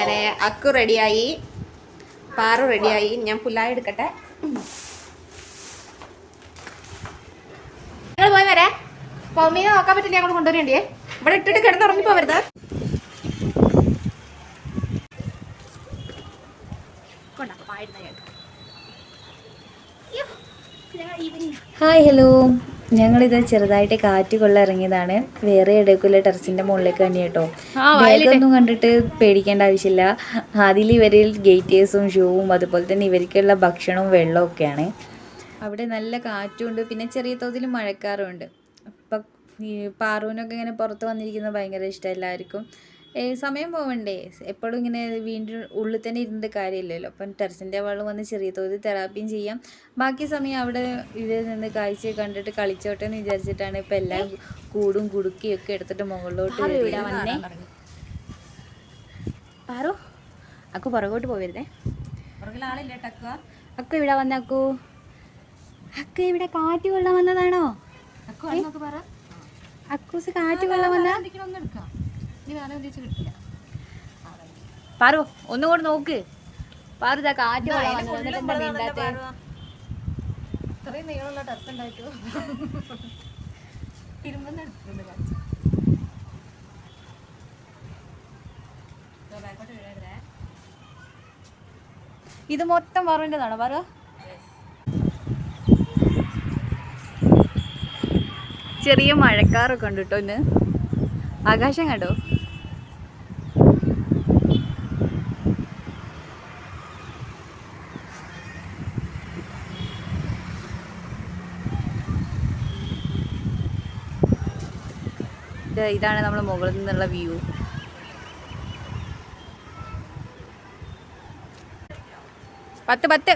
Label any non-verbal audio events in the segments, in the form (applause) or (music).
അങ്ങനെ അക്കു റെഡിയായി. പാറു റെഡിയായി. ഞാൻ പുല്ലായി എടുക്കട്ടെ. നിങ്ങൾ പോയി വരാ. പൗമീനെ നോക്കാൻ പറ്റില്ല ഞങ്ങൾ കൊണ്ടുവരേണ്ടേ ഇവിടെ ഇട്ടിട്ട് കിടന്നുറങ്ങി പോവരുത് ഹായ് ഹലോ ഞങ്ങളിത് ചെറുതായിട്ട് കാറ്റ് കൊള്ള ഇറങ്ങിയതാണ്. വേറെ ഇടയ്ക്കുള്ള ടെറസിന്റെ മുകളിലേക്ക് തന്നെ കേട്ടോ. ബാഗൊന്നും കണ്ടിട്ട് പേടിക്കേണ്ട ആവശ്യമില്ല. അതിൽ ഇവരിൽ ഗേറ്റേഴ്സും ഷൂവും അതുപോലെ തന്നെ ഇവർക്കുള്ള ഭക്ഷണവും വെള്ളവും ഒക്കെയാണ്. അവിടെ നല്ല കാറ്റുണ്ട്. പിന്നെ ചെറിയ തോതിൽ മഴക്കാറുണ്ട് അപ്പം ഈ പാറൂനൊക്കെ ഇങ്ങനെ പുറത്ത് വന്നിരിക്കുന്നത് ഭയങ്കര ഇഷ്ടം എല്ലാവർക്കും. സമയം പോവണ്ടേ? എപ്പോഴും ഇങ്ങനെ വീണ്ടും ഉള്ളിൽ തന്നെ ഇരുന്നിട്ട് കാര്യമില്ലല്ലോ. അപ്പം ടെറസിന്റെ വെള്ളം വന്ന് ചെറിയ തോതിൽ തെറാപ്പിയും ചെയ്യാം. ബാക്കി സമയം അവിടെ ഇവിടെ നിന്ന് കാഴ്ച കണ്ടിട്ട് കളിച്ചോട്ടെ എന്ന് വിചാരിച്ചിട്ടാണ് ഇപ്പം എല്ലാം കൂടും കുടുക്കിയും ഒക്കെ എടുത്തിട്ട് മുകളിലോട്ട്. വന്നേ? പാറു അക്കു പുറകോട്ട് പോവരുതേ. അക്കു ഇവിടെ വന്ന അക്കു? അക്കു ഇവിടെ കാറ്റ് കൊള്ളാൻ വന്നതാണോ? അക്കൂസ് കാറ്റ് കൊള്ളാൻ വന്ന? പാറു ഒന്നും കൂടെ നോക്ക്. പാറു ഇതാ കാറ്റ്? ഇത് മൊത്തം പാറുവിന്റെതാണോ പറ? ചെറിയ മഴക്കാറൊക്കെ ഉണ്ട് കേട്ടോ ഇന്ന്. ആകാശം കണ്ടോ? ഇത് ഇതാണ് നമ്മൾ മുകളിൽ നിന്നുള്ള വ്യൂ പത്ത് പത്ത്.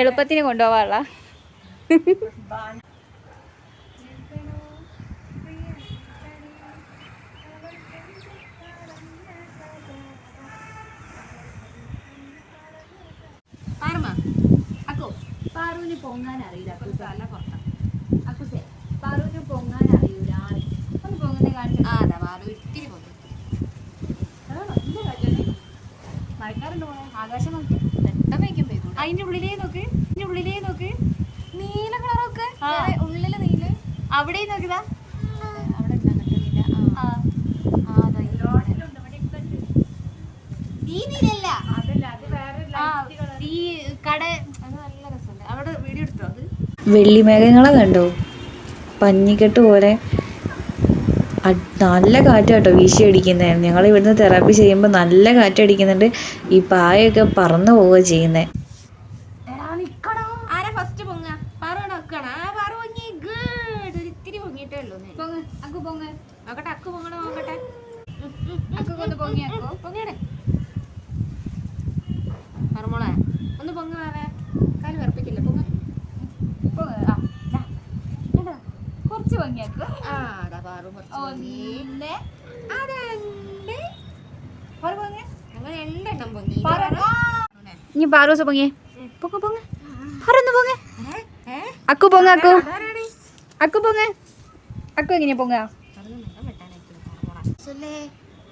എളുപ്പത്തിന് കൊണ്ടുപോവാനുള്ള (laughs) പാറുവിന് പൊങ്ങാൻ അറിയില്ല അക്കുസേ പാറുവിന് പൊങ്ങാൻ അറിയൂല ഒന്ന് പൊങ്ങുന്ന കാണിച്ചു അതാ പാറു ഇത്തിരി പൊങ്ങി മഴക്കാറുണ്ട് പോണേ ആകാശം നോക്കി അതിന്റെ ഉള്ളിലേ നോക്ക് അതിന്റെ ഉള്ളിലേ നോക്ക്. നീല കളറൊക്കെ ഉള്ളിൽ നീല. അവിടെ നോക്കിതാ ഈ നീലല്ല ഈ കട. അത് നല്ല രസമുണ്ട്. അവിടെ വീഡിയോ എടുത്തോ അത്? വെള്ളിമേഘങ്ങളെ കണ്ടോ? പഞ്ഞിക്കെട്ട് പോലെ നല്ല നല്ല കാറ്റാട്ടോ വീശി അടിക്കുന്നത് ഞങ്ങൾ ഇവിടുന്ന് തെറാപ്പി ചെയ്യുമ്പോൾ നല്ല കാറ്റടിക്കുന്നുണ്ട്. ഈ പായൊക്കെ പറന്നു പോവുക ചെയ്യുന്നത് ആരാ ഫസ്റ്റ് പൊങ്ങ പാറു നോക്കണ ആ പാറു പൊങ്ങി ഗുഡ് ഒരു ഇത്തിരി പൊങ്ങിയിട്ടേ ഉള്ളൂ പൊങ്ങ അക്കു പൊങ്ങ നോക്കട്ടെ അക്കു പൊങ്ങണ നോക്കട്ടെ അക്കു ഒന്ന് പൊങ്ങി അക്കു പൊങ്ങിയടെ പറമോളെ ഒന്ന് പൊങ്ങ വേറെ കാൽ വിറപ്പിക്കില്ല പൊങ്ങ കുറച്ച് ഭംഗിയാക്കുക ആ അതാ പാറു കുറച്ച് പൊങ്ങി. ആ, രണ്ട് അങ്ങനെ രണ്ടെണ്ണം പൊങ്ങി. ഇനി പാറൂസ് പൊങ്ങിയേ. പൊങ്ങ പൊങ്ങ. പറന്ന് പൊങ്ങ. അക്കു പൊങ്ങ അക്കു. അക്കു പൊങ്ങ. അക്കു എങ്ങനെയാ പൊങ്ങ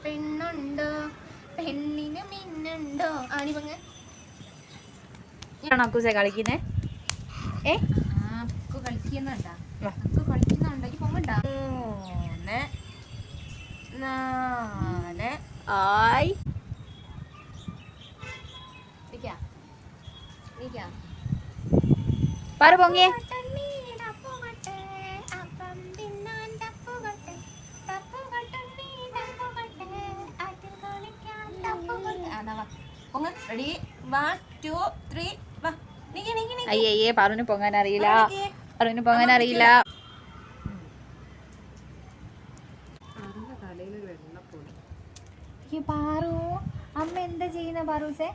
പെണ്ണുണ്ടോ? പെണ്ണിന് മിന്നുണ്ടോ? ആണി പൊങ്ങ. ആണോ അക്കൂസെ കളിക്കുന്നേ? ഏ? അക്കു കളിക്കുന്നുണ്ടാ മൂന്ന് നാല് ആയി. പറ പൊങ്ങിയേ അയ്യേ പാറുവിന് പൊങ്ങാൻ അറിയില്ല പറഞ്ഞു പൊങ്ങാൻ അറിയില്ല ഈ പാറു അമ്മ എന്താ ചെയ്യുന്ന പാറൂസേ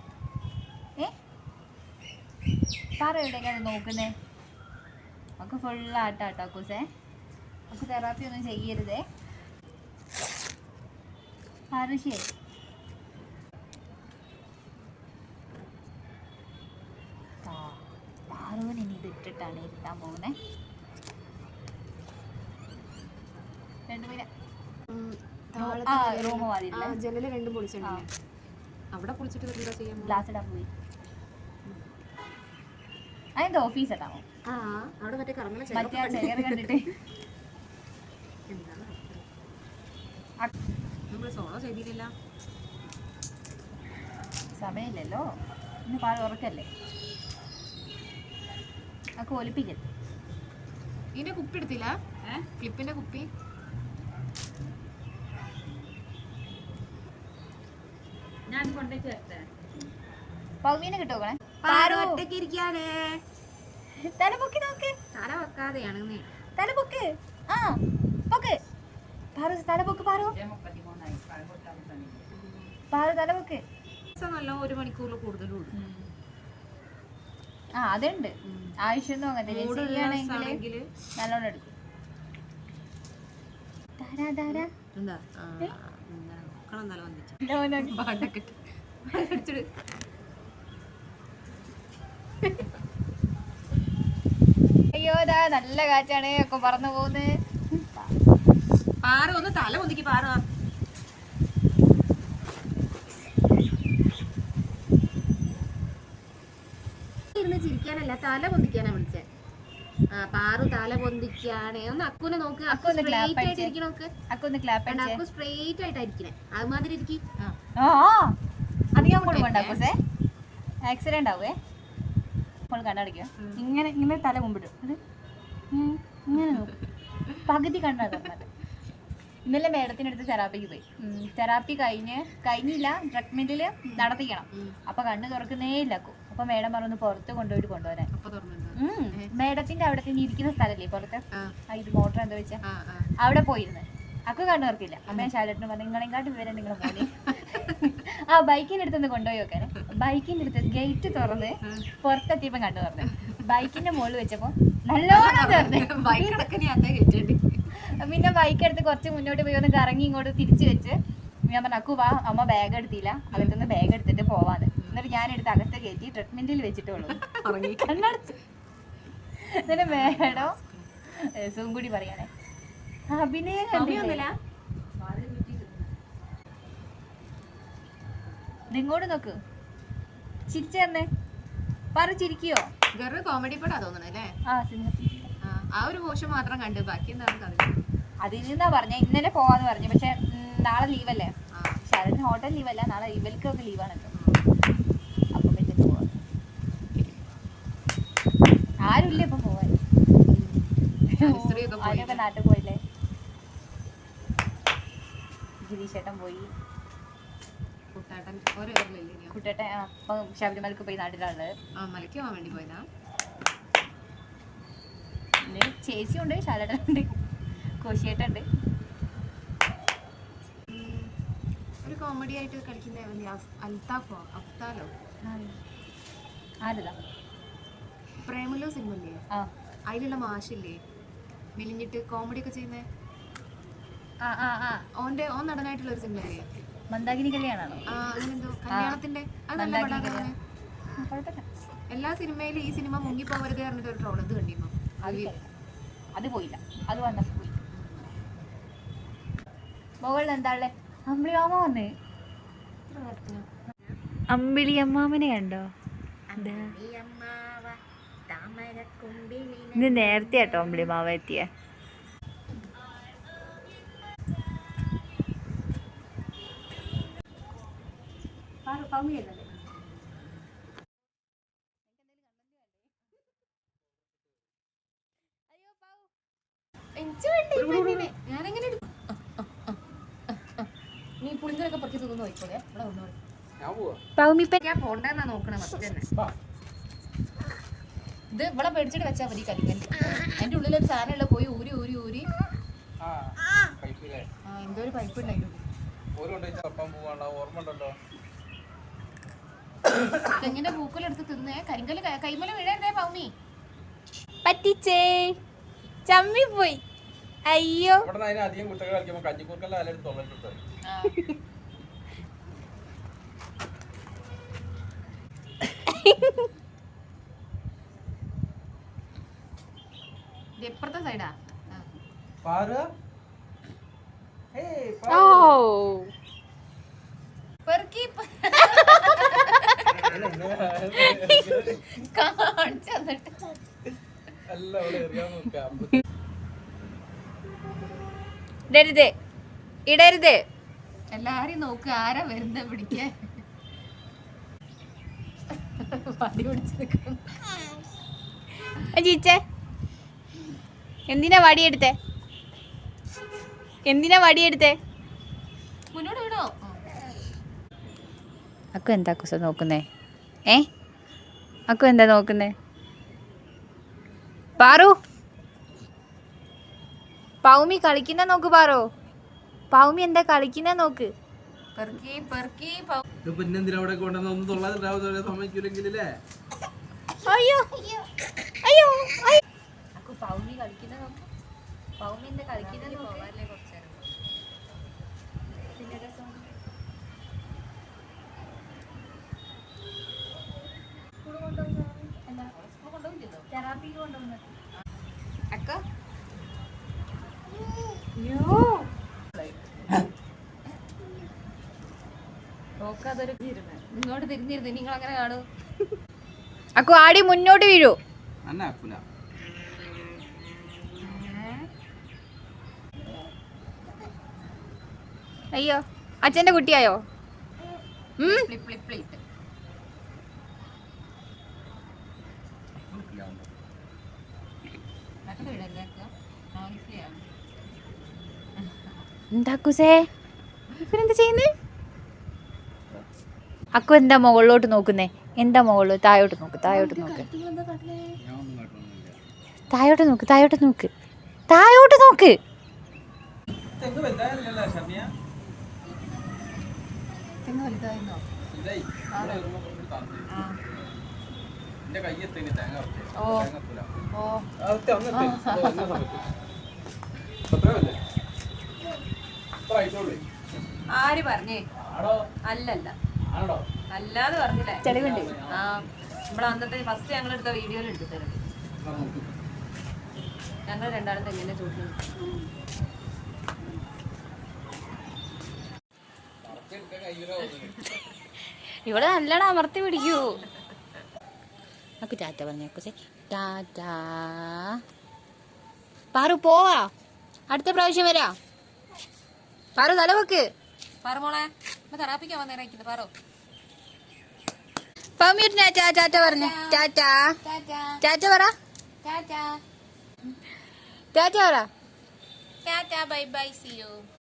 ഏ? പാറ എവിടേക്കാണ് നോക്കുന്നേ? നമുക്ക് ഫുൾ ആട്ടാട്ടോ അക്കൂസേ. നമുക്ക് തെറാപ്പി ഒന്നും ചെയ്യരുതേ. പാറു ശരി ആ, പാറുവിന് ഇനി ഇത് ഇട്ടിട്ടാണ് ഇരുത്താൻ പോകുന്നേ രണ്ട് മിനിറ്റ്. ആ റൂം മാതിരില്ല ജനൽ രണ്ടും പൊളിച്ചിട്ടില്ലേ അവിടെ കുളിച്ചിട്ട് എന്താ ചെയ്യാൻ? ഗ്ലാസ് ഇടാൻ പോയി. അതെന്താ ഓഫീസ് ഇട്ടാണോ ആ അവിടെ മറ്റേ കറങ്ങുന്ന ചെയ്യാൻ മറ്റേ ആ ചെയർ കണ്ടിട്ട്. എന്താണ് നമ്മൾ സോളോ ചെയ്തില്ല സമയമില്ലല്ലോ. ഇന്ന് പാൽ ഉറക്കല്ലേ? ആ കോലിപ്പിക്കല്ലേ ഇതിന്റെ കുപ്പി എടുത്തില്ല? ക്ലിപ്പിന്റെ കുപ്പി? ഞാൻ കൊണ്ടേ ചേർത്തേ പൗമീനെ കിട്ടോക്കണേ ഒറ്റയ്ക്ക് ഇരിക്കാനേ. തല പൊക്കി നോക്ക്. തല വെക്കാതെയാണ് നീ തല പൊക്ക്. ആ പൊക്ക്. പാറു തല പൊക്ക് പാറു. പാറു തല പൊക്ക്. നല്ല ഒരു മണിക്കൂർ കൂടുതൽ ഉണ്ട് ആ അതുണ്ട്. ആവശ്യമൊന്നും അങ്ങനെ ചെയ്യുകയാണെങ്കിൽ നല്ലോണം എടുക്കും. താരാ താരാ. എന്താ? മക്കളും തല വന്നിട്ട് പാട്ടൊക്കെ ഇട്ട്. അടിച്ചിട്. അയ്യോ ഇതാ നല്ല കാറ്റാണ് ഒക്കെ പറന്നു പോകുന്നത് പാറ ഒന്ന് തല ഒന്നിക്ക് പാറ ആ പാറു തല പൊന്തിക്കാണ് ഒന്ന് അക്കുനെ നോക്ക്. അക്കു സ്ട്രൈറ്റ് സ്ട്രെയിറ്റ് ആയിട്ട്. ഇരിക്കണ നോക്ക് അക്കു ഒന്ന് ക്ലാപ്പ് അടിച്ചേ. അക്കു സ്ട്രെയിറ്റ് ആയിട്ടായിരിക്കണേ. അതുമാതിരി ഇരിക്കി. ആ. അധികം പോകണ്ട അപ്പൂസേ ആക്സിഡന്റ് ആവേ. നമ്മൾ കണ്ണടയ്ക്കുക ഇങ്ങനെ ഇങ്ങനെ തല മുമ്പിടും. ഇങ്ങനെ നോക്കും. പകുതി കണ്ണാ തുറന്നിട്ട് ഇന്നലെ മേഡത്തിനടുത്ത് തെറാപ്പിക്ക് പോയി. തെറാപ്പി കഴിഞ്ഞ് കഴിഞ്ഞില്ല ട്രീറ്റ്മെന്റിൽ നടത്തിക്കണം. അപ്പൊ കണ്ണ് തുറക്കുന്നേ ഇല്ലാക്കും അപ്പൊ മേഡം പറഞ്ഞു പുറത്ത് കൊണ്ടുപോയിട്ട് കൊണ്ടുവരാൻ. മേഡത്തിന്റെ അവിടെ തന്നെ ഇരിക്കുന്ന സ്ഥലല്ലേ പുറത്ത്? ഇത് മോട്ടർ എന്താ വെച്ചാ? അവിടെ പോയിരുന്നു. അക്കു കണ്ണു തുറക്കില്ല അമ്മ ശാലേട്ടന് പറഞ്ഞു നിങ്ങളെങ്കാട്ട് വിവരം നിങ്ങളെ മോനെ. (laughs) ആ ബൈക്കിന്റെ അടുത്തൊന്ന് കൊണ്ടുപോയി നോക്കാനെ ബൈക്കിന്റെ അടുത്ത് ഗേറ്റ് തുറന്ന് പുറത്തെത്തിയപ്പോ കണ്ടു തുറന്നു. (laughs) ബൈക്കിന്റെ മുകളിൽ വെച്ചപ്പോ നല്ലോണം (laughs) പിന്നെ ബൈക്ക് എടുത്ത് കുറച്ച് മുന്നോട്ട് പോയി ഒന്ന് കറങ്ങി ഇങ്ങോട്ട് തിരിച്ചു വെച്ച് ഞാൻ പറഞ്ഞു അക്കു വാ അമ്മ ബാഗ് എടുത്തില്ല. അകത്തുനിന്ന് ബാഗ് എടുത്തിട്ട് പോവാന്ന്. എന്നിട്ട് ഞാൻ എടുത്ത് അകത്ത് കയറ്റി ട്രീറ്റ്മെന്റിൽ വെച്ചിട്ടുള്ളൂ എന്നിട്ട് മേഡം സും കൂടി പറയണേ. അഭിനയം കണ്ടില്ല? ഇതിങ്ങോട്ട് നോക്ക്. ചിരിച്ചേർന്നേ പറ ചിരിക്കോ? വെറു കോമഡി പടാ തോന്നണല്ലേ ആ സിനിമ ആ, ആ ഒരു പോഷൻ മാത്രം കണ്ടു. ബാക്കി എന്താണ് അതിൽ നിന്നാ പറഞ്ഞ ഇന്നലെ പോവാന്ന് പറഞ്ഞു. പക്ഷെ നാളെ ലീവല്ലേ ആ. ഹോട്ടൽ ലീവല്ല നാളെ ഇവൽക്കൊക്കെ ലീവാണല്ലോ അപ്പൊ പിന്നെ പോവാ ആരുമില്ല ഇപ്പൊ പോവാൻ. ആരൊക്കെ നാട്ടിൽ പോയില്ലേ? ഗിരീഷേട്ടൻ പോയി. കുട്ടാട്ടൻ അപ്പൊ ശബരിമലക്ക് പോയി നാട്ടിലാണ്. ആ മലയ്ക്ക് പോകാൻ വേണ്ടി പോയതാ. പിന്നെ ചേച്ചിയുണ്ട് ശാലേട്ടനുണ്ട് കോശിയേട്ടുണ്ട് ഉം. ഒരു കോമഡി ആയിട്ട് കളിക്കുന്ന അൽത്താഫോ അഫ്താലോ? ആരതാ? പ്രേമലോ സിനിമ ഇല്ലേ അതിലുള്ള മാഷില്ലേ? മെലിഞ്ഞിട്ട് കോമഡി ഒക്കെ ചെയ്യുന്ന ഓന്റെ ഓൻ നടനായിട്ടുള്ള ഒരു സിനിമ ഇല്ലേ മന്ദാകിനി കല്യാണാണോ? ആ അങ്ങനെന്തോ കല്യാണത്തിന്റെ? അത് നല്ല കല്യാണം. എല്ലാ സിനിമയിലും ഈ സിനിമ മുങ്ങി പോകരുത് പറഞ്ഞിട്ട് ഒരു ട്രോൾ ഇത് കണ്ടിരുന്നു. അത് പോയില്ല. അത് വന്നപ്പോ പോയി. മുകളിൽ വന്ന്. അമ്പിളി അമ്മാമനെ കണ്ടോ? ഇത് നേരത്തെ ആട്ടോ അമ്പിളിമാവ് എത്തിയ? നീ പുളിങ്കലൊക്കെ നോക്കിക്കോളെ ഞാൻ പോണ്ടെന്നാ നോക്കണേ ഫസ്റ്റ് തന്നെ. ഇത് ഇവിടെ പേടിച്ചിട്ട് വെച്ചാൽ മതി കരിങ്കല്ല്. അതിന്റെ ഉള്ളിലൊരു സാധനമുള്ള പോയി ഊരി ഊരി ഊരി. ആ, പൈപ്പിലെ. ആ എന്തോ ഒരു പൈപ്പ് ഉണ്ടായിരുന്നു ഉള്ളിൽ. തെങ്ങിന്റെ പൂക്കലെടുത്ത് തിന്നേ? കരിങ്കൽ കൈമല വീഴരുതേ പൗമി. പറ്റിച്ചേ. ചമ്മി പോയി. അയ്യോ. ഇവിടെ നിന്ന് അതിന് അധികം കുട്ടികൾ കളിക്കുമ്പോ കഞ്ഞിക്കൂർക്കല്ല. (laughs) ഇത് ഹേ ഓ പെറുക്കി പ- കാണിച്ചു അല്ല അവിടെ എറിയാൻ നോക്കാം ഇടരുത്. ഇടരുത്. എല്ലാരും നോക്ക് ആരാ വരുന്ന പിടിക്കാൻ. വടി പിടിച്ച് നിൽക്കുന്നു. ചീച്ചേ. എന്തിനാ വടിയെടുത്തേ എന്തിനാ വടിയെടുത്തേ? അക്കു എന്താ കുസ നോക്കുന്നേ? ഏ? അക്കു എന്താ നോക്കുന്നേ? പാറു? പൗമി കളിക്കുന്ന നോക്ക് പാറോ. പൗമി എന്താ കളിക്കുന്ന നോക്ക്. അയ്യോ. അയ്യോ. അയ്യോ. അക്കു പൗമി കളിക്കുന്ന നോക്ക്. പൗമി എന്താ കളിക്കുന്ന നോക്ക് പോവാല്ലേ കുറച്ച് നേരം പിന്നെ രസം തെറാപ്പിക്ക് കൊണ്ടുവന്നത്. അക്ക? ഇങ്ങോട്ട് തിരിഞ്ഞിരുന്നു നിങ്ങൾ അങ്ങനെ കാണൂ. അക്കു ആടി മുന്നോട്ട് വീഴൂ. അയ്യോ അച്ഛന്റെ കുട്ടിയായോ? ഉം? ഫ്ലിപ്പ് ഫ്ലിപ്പ് എന്താ കുസേ ഇവരെന്താ ചെയ്യുന്നേ? അക്കു എന്താ മുകളിലോട്ട് നോക്കുന്നേ? എന്താ മുകളിൽ? താഴോട്ട് നോക്ക് താഴോട്ട് നോക്ക്. ഞാൻ ഒന്നും കാട്ടണമെന്നില്ല താഴോട്ട് നോക്ക് താഴോട്ട് നോക്ക്. താഴോട്ട് നോക്ക്. തെങ്ങ് വലുതായിരുന്നോ? ഓ. ഓ? ആര് പറഞ്ഞേ? ആടോ? അല്ലല്ല. അല്ലാതെ പറഞ്ഞില്ലേ? തെളിവുണ്ട്. ആ നമ്മളെ അന്നത്തെ ഫസ്റ്റ് ഞങ്ങൾ എടുത്ത വീഡിയോയിൽ എടുത്തു. ഞങ്ങൾ രണ്ടാളും തെങ്ങനെ ചോദിച്ചു പറിച്ചെടുക്കാൻ കഴിയൂല തോന്നുന്നു. ഇവിടെ നല്ലോണം അമർത്തി പിടിക്കൂ. അക്കു ടാറ്റ പറഞ്ഞു കുസേ ടാറ്റ പാറു പോവാ അടുത്ത പ്രാവശ്യം വരാ പാറു തലവെക്ക് പാറു മോളെ തെറാപ്പിക്കാൻ വന്നേരാക്കുന്നത് പാറു പമിട്ട് ടാറ്റ ടാറ്റ പറഞ്ഞു ടാറ്റ ടാറ്റ പറ ടാറ്റ പറ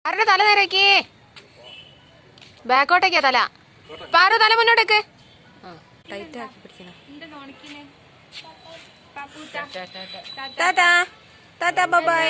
പാറുടെ തല നേരക്ക് ബാക്കോട്ടേക്കാ തല പാറു തല മുന്നോട്ടേക്ക് ടൈറ്റ് ആക്കി പിടിക്കണം ടാറ്റ ടാറ്റ ബൈ